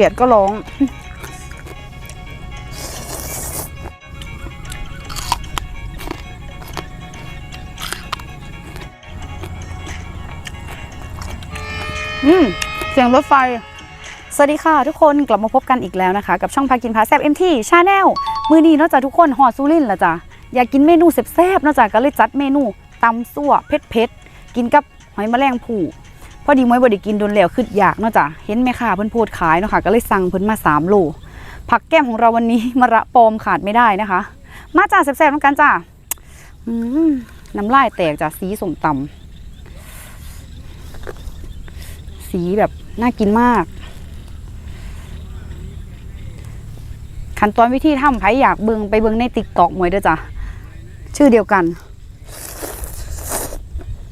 ขียดก็ร้อง อืม เสียงรถไฟ สวัสดีค่ะทุกคนกลับมาพบกันอีกแล้วนะคะ กับช่องพากินพาแซบเอ็มทีชาแนลมือนี้นอกจากทุกคนหอดซูรินละจ้ะอยากกินเมนูแซ่บๆนอกจากก็เลยจัดเมนูตำซั่วเผ็ดๆกินกับหอยแมลงภู่ อดีมวยบ่ได้กินโดนแล้วคืออยากเนาะจ้ะเห็นไหมค่ะเพิ่นโพดขายเนาะค่ะก็เลยสั่งเพิ่นมา3โลผักแก้มของเราวันนี้มะระปอมขาดไม่ได้นะคะ มาจ้าแซ่บๆน้ำกันจ้าน้ำลายแตกจ้ะสีสมตำสีแบบน่ากินมาก ขั้นตอนวิธีทำใครอยากเบิงไปเบิงในติ๊กตอกมวยเด้อจ้ะชื่อเดียวกัน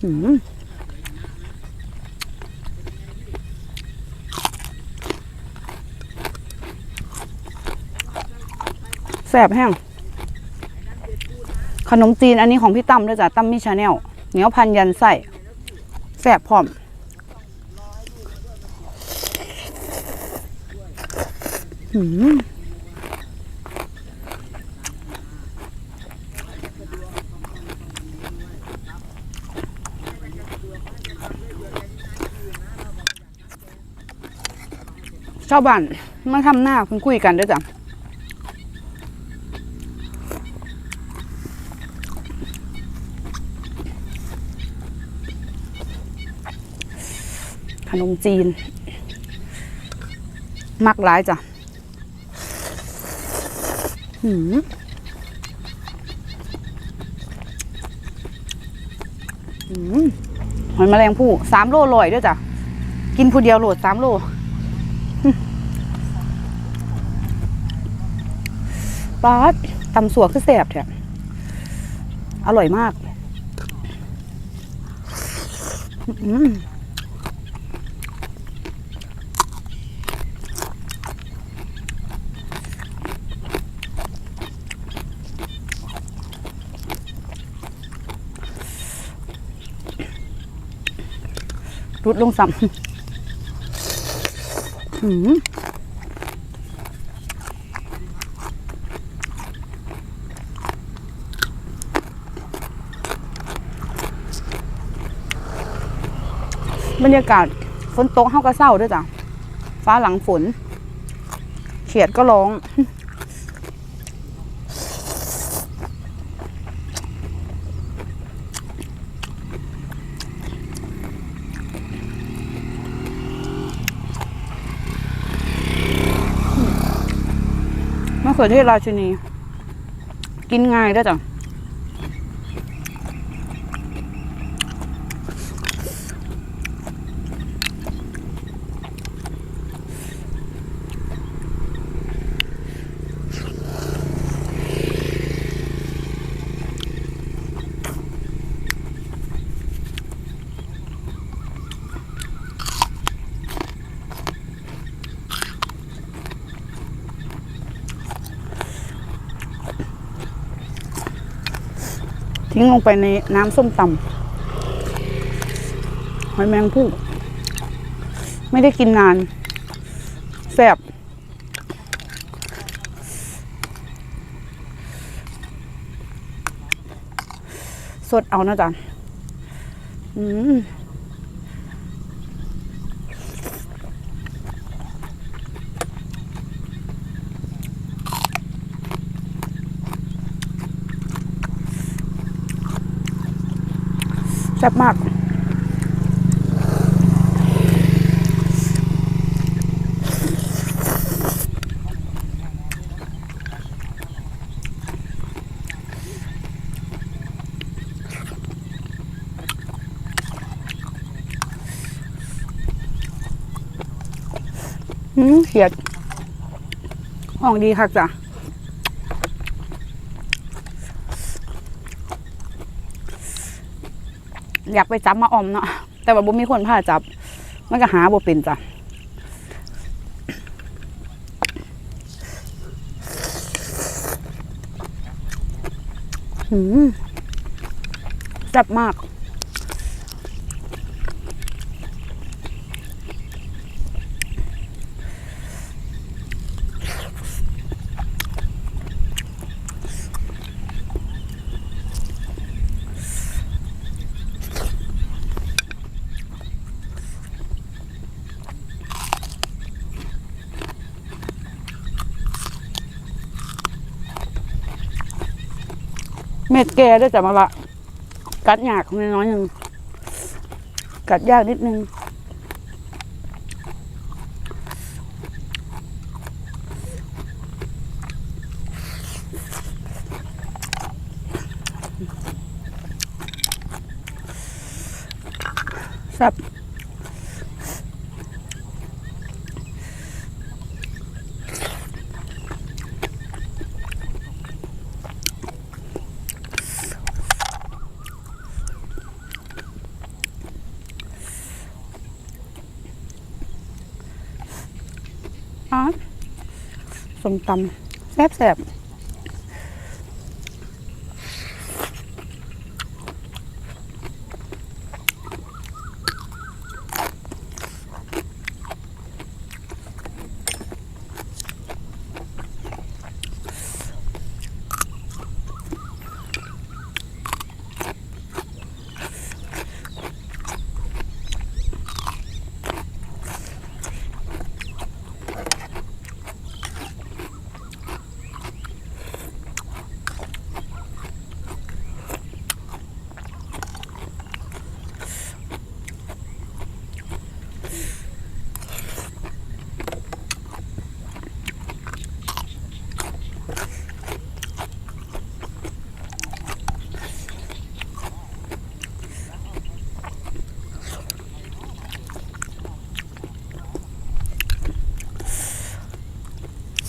หืม แซ่บแห้ง ขนมจีนอันนี้ของพี่ตั้มด้วยจ้ะตั้มมิชาแนลเหนียวพันยันไส้แซ่บพร้อมหืมชาวบ้านมาทำหน้าเพิ่งคุยกันด้วยจ้ะ นมจีน มักหลายจ้ะหืมหืมหอยแมลงผู้สามโลลอยด้วยจ้ะ กินผู้เดียวโหลดสามโลป๊าดตำสัวคือแสบแท้อร่อยมาก อืม รุดลงซ้ำอืมบรรยากาศฝนตกเฮาก็เศร้าด้วยจ้ะฟ้าหลังฝน เขียดก็ร้องะเขือเทศราชินี กินง่ายด้วยจ้ะ ทิ้งลงไปในน้ำส้มตำหอยแมงผู้ไม่ได้กินนานแซ่บสดเอานะจ๊ะอืม ซ่บมาก อืมเขียดห้องดีคักจ้ะ อยากไปจับมาออมเนาะแต่ว่าบ่มีคนพาจับ มันก็หาบ่เป็นจ้ะหืมแซ่บมาก ม็ดแก่ด้วยจ้ะมาละกัดยากน้อยหนึ่งกัดยากนิดนึงแซ่บ ส้มตำแซ่บแซ่บ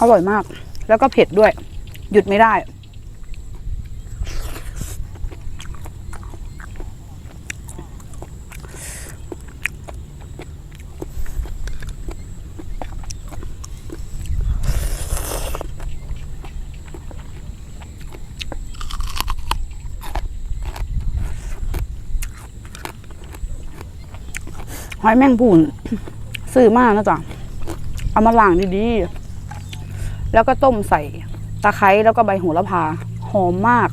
อร่อยมาก แล้วก็เผ็ดด้วย หยุดไม่ได้ หอยแมงปูนซื้อมากนะจ๊ะเอามาล้างดีๆ แล้วก็ต้มใส่ตะไคร้แล้วก็ใบโหระพา หอมมาก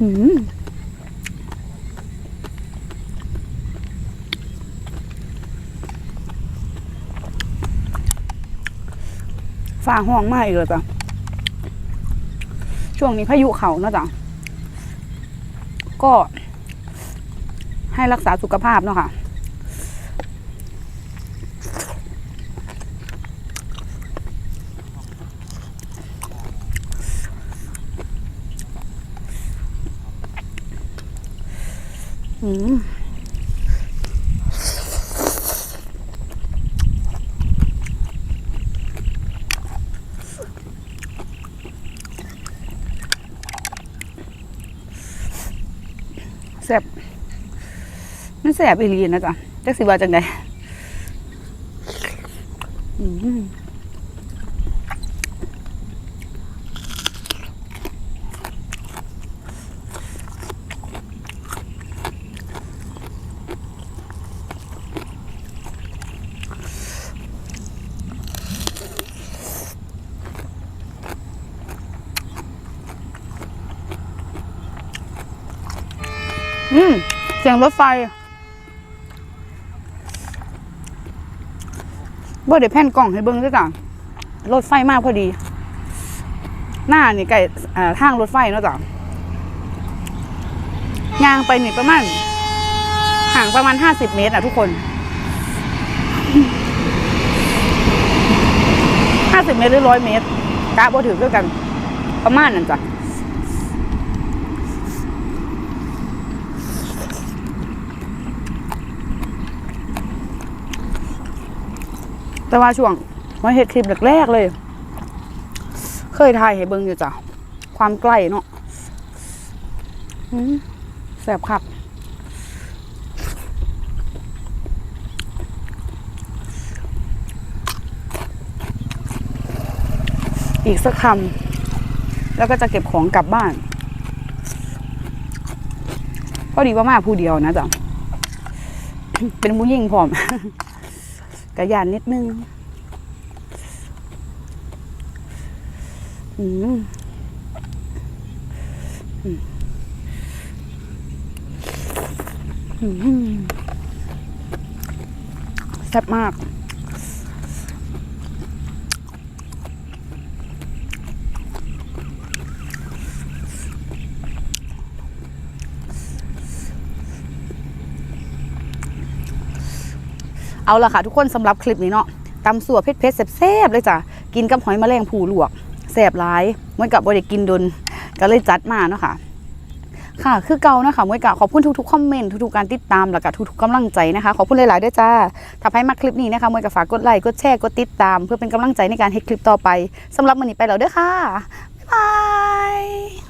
อืม ฟ้าห้องมากอีกเลยจ้ะช่วงนี้พายุเขาเนะจ๊ะก็ ให้รักษาสุขภาพเนาะค่ะอืม มันแซ่บอีหลีนะจ๊ะจักสิว่าจังไดอืมอืม เสียงรถไฟบ่ได้แผ่นกล่องให้เบิ้งด้วยจ้ะรถไฟมากพอดี หน้านี่ไก่อ่าทางรถไฟเนาะจ้ะยางไปนี่ประมาณห่างประมาณห้าสิบเมตรอะทุกคนห้าสิบเมตรหรือร้อยเมตรกะบ่ถือด้วยกัน ประมาณนั้นจ้ะ แต่ว่าช่วงมาเห็ดคลิปแรกๆเลย เคยถ่ายให้เบิ่งอยู่จ้ะ ความใกล้เนาะแสบคักอีกสักคำแล้วก็จะเก็บของกลับบ้านพอดีว่ามาผู้เดียวนะจ๊ะเป็นผู้หญิงพร้อม กระยานนิดนึงอืมอืมแซ่บมาก เอาละค่ะทุกคนสำหรับคลิปนี้เนาะตำสัวเผ็ดๆแซ่บๆเลยจ้ะกินกับหอยแมลงภูลวกแซ่บหลายเมื่อกับบริกินดนก็เลยจัดมาเนาะค่ะค่ะ คือเก่านะคะมวยกะขอบคุณทุกๆคอมเมนต์ทุกๆการติดตามแล้วก็ทุกๆกำลังใจนะคะ ขอบคุณหลายๆด้วยจ้าถ้าใครมาคลิปนี้นะคะมวยกะฝากกดไลค์กดแชร์กดติดตาม เพื่อเป็นกำลังใจในการเฮ็ดคลิปต่อไปสำหรับวันนี้ไปแล้วเด้อค่ะบาย